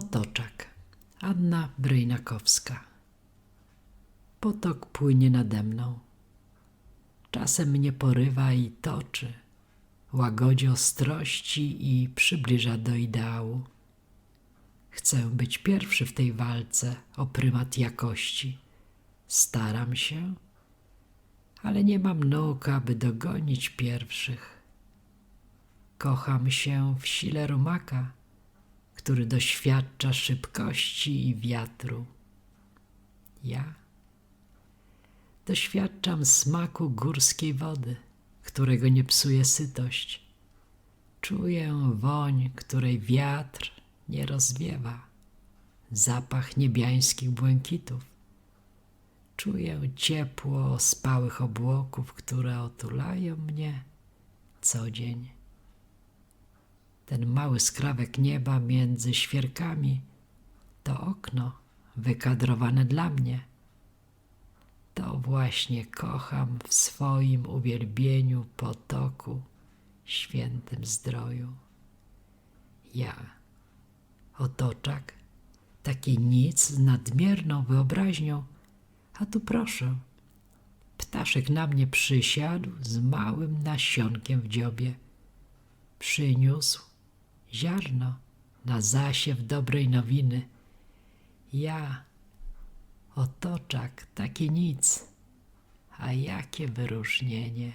Otoczak. Anna Brejnakowska. Potok płynie nade mną. Czasem mnie porywa i toczy. Łagodzi ostrości i przybliża do ideału. Chcę być pierwszy w tej walce o prymat jakości. Staram się, ale nie mam nóg, aby dogonić pierwszych. Kocham się w sile rumaka, który doświadcza szybkości i wiatru. Ja doświadczam smaku górskiej wody, którego nie psuje sytość. Czuję woń, której wiatr nie rozwiewa, zapach niebiańskich błękitów. Czuję ciepło spałych obłoków, które otulają mnie co dzień. Ten mały skrawek nieba między świerkami to okno wykadrowane dla mnie. To właśnie kocham w swoim uwielbieniu potoku, świętym zdroju. Ja, otoczak, taki nic z nadmierną wyobraźnią, a tu proszę, ptaszek na mnie przysiadł z małym nasionkiem w dziobie. Przyniósł ziarno na zasiew dobrej nowiny. Ja, otoczak, takie nic, a jakie wyróżnienie.